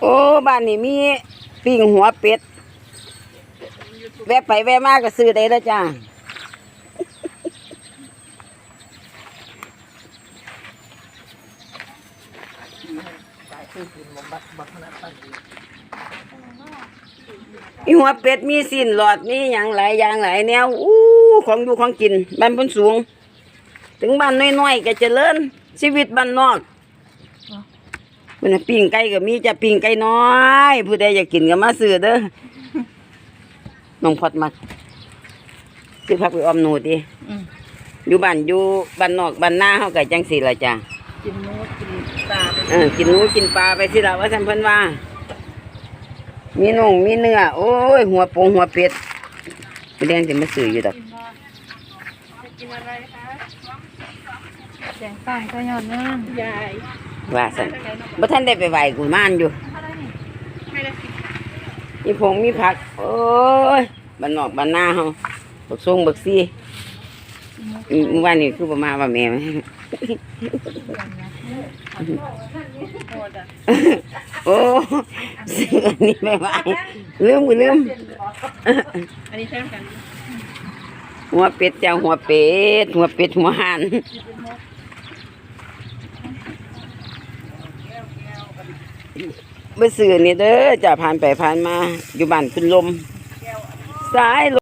โอ้บ้านนี้มีปิ้งหัวเป็ด แวะไปแวะมากก็ซื้อได้แล้วจ้ามีหัวเป็ดมีสิ้นหลอดมีอย่างหลายอย่างหลายแนวอู้ของอยู่ของกินบ้านบนสูง ถึงบ้านน้อยๆก็เจริญชีวิตบ้านนอก มันนะปิ้งไก่ก็มีจะปิ้งไก่น้อย ผู้ใดอยากกินก็มาซื้อเด้อน้องพอดมักซื้อผักไปออมหนูดิอืมอยู่บ้านอยู่บ้านนอกบ้านนาเฮาก็จังสี่ละจ้ะกินหมูกินปลาไปเออกินหนูกินปลาไปสิละว่าท่านเพิ่นว่า มีน่องมีเนื้อโอ้ยหัวปงหัวเป็ดไปเลี้ยงจะมาซื้ออยู่ดอกแดงปังก็ยอดงามยาย ว่าซั่นบ่ท่านได้ไปไหว้กุมารอยู่มีผงมีผัก โอ้ยบ้านนอกบ้านนาเฮาบักซงบักซี่อืมเมื่อวานนี้คือบ่มาว่าแม่ไหมโอ้ซื้ออันนี้ไปไหว้ลืมกูลืมอันนี้ใช่ไหมกันหัวเป็ดจ้าหัวเป็ดหัวเป็ดหัวห่าน เมื่อสื่อนี่เด้อจะผ่านไปผ่านมาอยู่บ้านคุณลมสายล